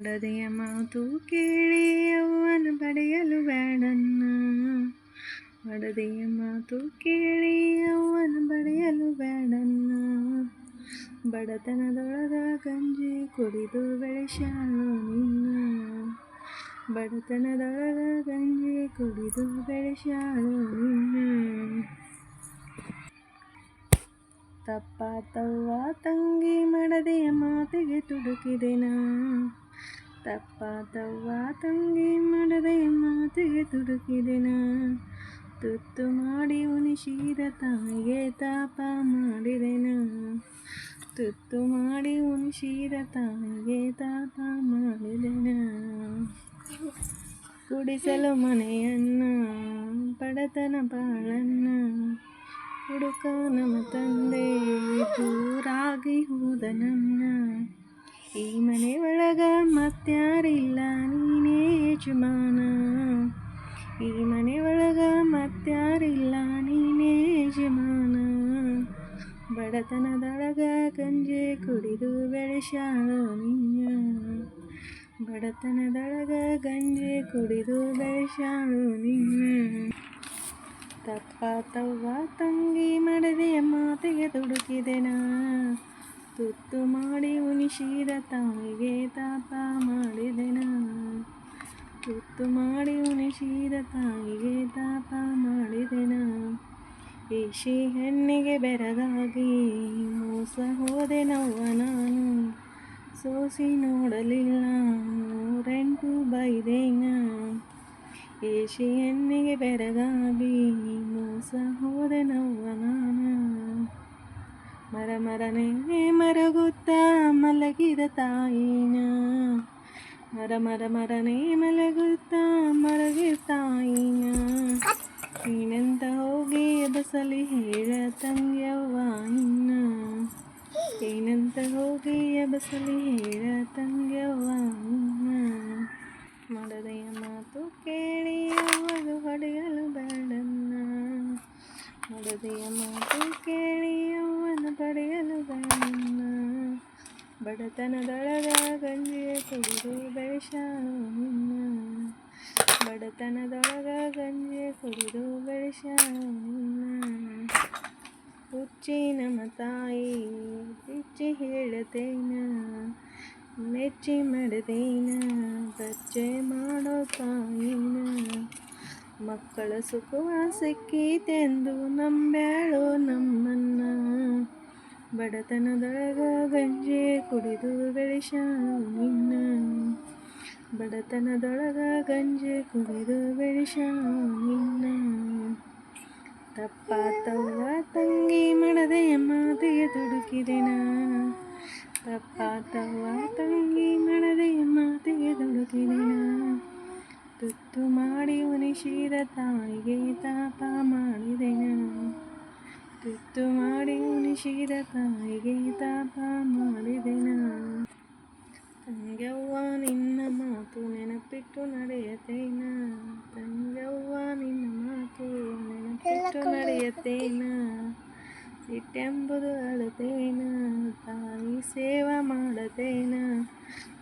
ಒಡದೆಯ ಮಾತು ಕೇಳಿ ಅವನ ಪಡೆಯಲು ಬೇಡನ್ನ. ಒಡದೆಯ ಮಾತು ಕೇಳಿ ಅವನ ಪಡೆಯಲು ಬೇಡನ್ನ. ಬಡತನದೊಳಗ ಗಂಜಿ ಕುಡಿದು ಬೆಳೆಸಾಳು ನಿನ್ನ. ಬಡತನದೊಳಗ ಗಂಜಿ ಕುಡಿದು ಬೆಳೆಸಾಳು ನಿನ್ನ. ತಪ್ಪಾತವ್ವ, ತಂಗಿ ಮಡದೆಯ ಮಾತಿಗೆ ತುಡುಕಿದೆನಾ? ತಪ್ಪಾತವ್ವ ತಂಗಿ ಮಾಡದೆ ಮಾತಿಗೆ ತುಡುಕಿದೆನಾ ತುತ್ತು ಮಾಡಿ ಉಣಿಸಿದ ತಾಯಿಗೆ ತಾಪ ಮಾಡಿದೆನ ತುತ್ತು ಮಾಡಿ ಉಣಿಸಿದ ತಾಯಿಗೆ ತಾಪ ಮಾಡಿದೆನ ಕುಡಿಸಲು ಮನೆಯನ್ನ, ಬಡತನ ಬಾಳನ್ನ, ಹುಡುಕ ನಮ್ಮ ತಂದೆ, ದೂರಾಗಿ ಹೋದ ನನ್ನ. ಮತ್ಯಾರಿಲ್ಲ, ನೀನೇ ಯಜಮಾನ. ಈ ಮನೆ ಒಳಗ ಮತ್ಯಾರಿಲ್ಲ, ನೀನೇ ಯಜಮಾನ. ಬಡತನದೊಳಗ ಗಂಜೆ ಕುಡಿದು ಬೆಳೆಸಾಳು ನಿನ್ನ. ಬಡತನದೊಳಗ ಗಂಜೆ ಕುಡಿದು ಬೆಳೆಸಾಳು ನಿನ್ನ. ತಪ್ಪಾತವ್ವ, ತಂಗಿ ಮಡದೆಯ ಮಾತಿಗೆ ತುಡುಕಿದೆನ ತುತ್ತು ಮಾಡಿ ಉಣಿಸಿದ ತಾಯಿಗೆ ತಾಪ ಮಾಡಿದೆನ? ತುತ್ತು ಮಾಡಿ ಉಣಿಸಿದ ತಾಯಿಗೆ ತಾಪ ಮಾಡಿದೆನ? ಏಷಿ ಹೆಣ್ಣಿಗೆ ಬೆರಗಾಗಿ ಮೋಸ ಹೋದೆ ನವ್ವ ನಾನು. ಸೋಸಿ ನೋಡಲಿಲ್ಲ, ನೂರೆಂಟು ಬೈದೇನ? ಏಷಿ ಹೆಣ್ಣಿಗೆ ಬೆರಗಾಗಿ ಮೋಸ ಹೋದೆ ನವ್ವ ನಾನು. ಮರ ಮರನೇ ಮರಗುತ್ತ ಮಲಗಿದ ತಾಯಿನ ಮರ ಮರ ಮರನೇ ಮಲಗುತ್ತ ಮಲಗಿದ ತಾಯಿನ ನೀನೆಂತ ಹೋಗಿ ಬಸಲಿ ಹೇಳ ತಂಗ್ಯವ್ವ ಇನ್ನ ಏನಂತ ಹೋಗಿ ಬಸಲಿ ಹೇಳ ತಂಗ್ಯವ್ವ ಇನ್ನ ಮಡದೆಯ ಮಾತು ಕೇಳಿ ಅವಳು ಹೊಡೆಯಲು ಬೇಡನ್ನ ಮಡದೆಯ ಮಾತು ಕೇಳಿ ಅವನ ಪಡೆಯಲು ಬೇಡನ್ನ ಬಡತನದೊಳಗ ಗಂಜಿಯ ಕುಡಿದು ಬೆಳೆಸಾಳು ನಿನ್ನ. ಬಡತನದೊಳಗ ಗಂಜಿಯ ಕುಡಿದು ಬೆಳೆಸಾಳು ನಿನ್ನ. ಹುಚ್ಚಿ ನಮ್ಮ ತಾಯಿ ಬಿಚ್ಚಿ ಹೇಳತೇನ, ಮೆಚ್ಚಿ ಮಾಡದೇನ ಬಚ್ಚೆ ಮಾಡೋ ತಾಯಿನ. ಮಕ್ಕಳ ಸುಖವ ಸಿಕ್ಕೀತೆಂದು ನಂಬ್ಯಾಳೋ ನಮ್ಮನ್ನ. ಬಡತನದೊಳಗ ಗಂಜಿ ಕುಡಿದು ಬೆಳೆಸಾಳು ನಿನ್ನ. ಬಡತನದೊಳಗ ಗಂಜಿ ಕುಡಿದು ಬೆಳೆಸಾಳು ನಿನ್ನ. ತಪ್ಪಾತವ್ವ ತಂಗಿ ಮಡದೆಯ ಮಾತಿಗೆ ತುಡುಕಿದೆನ ತಪ್ಪಾತವ್ವ ತಂಗಿ ಮಡದೆಯ ಮಾತಿಗೆ ತುಡುಕಿದೆನ ತುತ್ತು ಮಾಡಿ ಉನಿಸಿದ ತಾಯಿಗೆ ತಾಪ ಮಾಡಿದೆನ ತುತ್ತು ಮಾಡಿ ಉಣಿಸಿದ ತಾಯಿಗೆ ತಾಪ ಮಾಡಿದೆನ ತಂಗವ್ವ ನಿನ್ನ ಮಾತು ನೆನಪಿಟ್ಟು ನಡೆಯತೇನ ತಂಗವ್ವ ನಿನ್ನ ಮಾತು ನೆನಪಿಟ್ಟು ನಡೆಯತೇನ ಸಿಟ್ಟೆಂಬುದು ಅಳತೇನ ತಾಯಿ ಸೇವಾ ಮಾಡತೇನ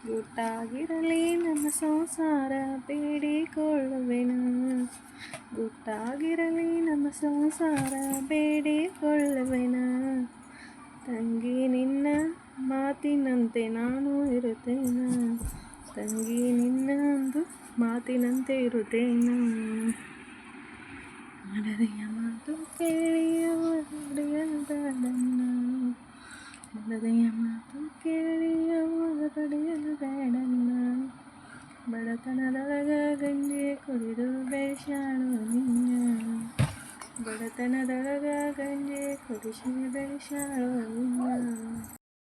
ಗುಟ್ಟಾಗಿರಲಿ ನಮ್ಮ ಸಂಸಾರ ಬೇಡಿಕೊಳ್ಳುವೆನ ಗುಟ್ಟಾಗಿರಲಿ ನಮ್ಮ ಸಂಸಾರ ಬೇಡಿಕೊಳ್ಳುವೆನ ತಂಗಿ ನಿನ್ನ ಮಾತಿನಂತೆ ನಾನು ಇರುತ್ತೇನ? ತಂಗಿ ನಿನ್ನ ಒಂದು ಮಾತಿನಂತೆ ಇರುತ್ತೇನ? ಮಡದೆಯ ಮಾತು ಕೇಳಿ ಅವಡೆಯಲು ಬೇಡನ್ನ ಮಡದೆಯ ಮಾತು ಕೇಳಿ ಅವರ ಪಡೆಯಲು ಬೇಡನ್ನ ಬಡತನದೊಳಗ ಗಂಜಿ ಕುಡಿದು ಬೇಷಾಳು ನಿನ್ನ ಬಡತನದೊಳಗ ಗಂಜಿ ಕುಡಿಸಿ ಬೆಳೆಸಾಳು ನಿನ್ನ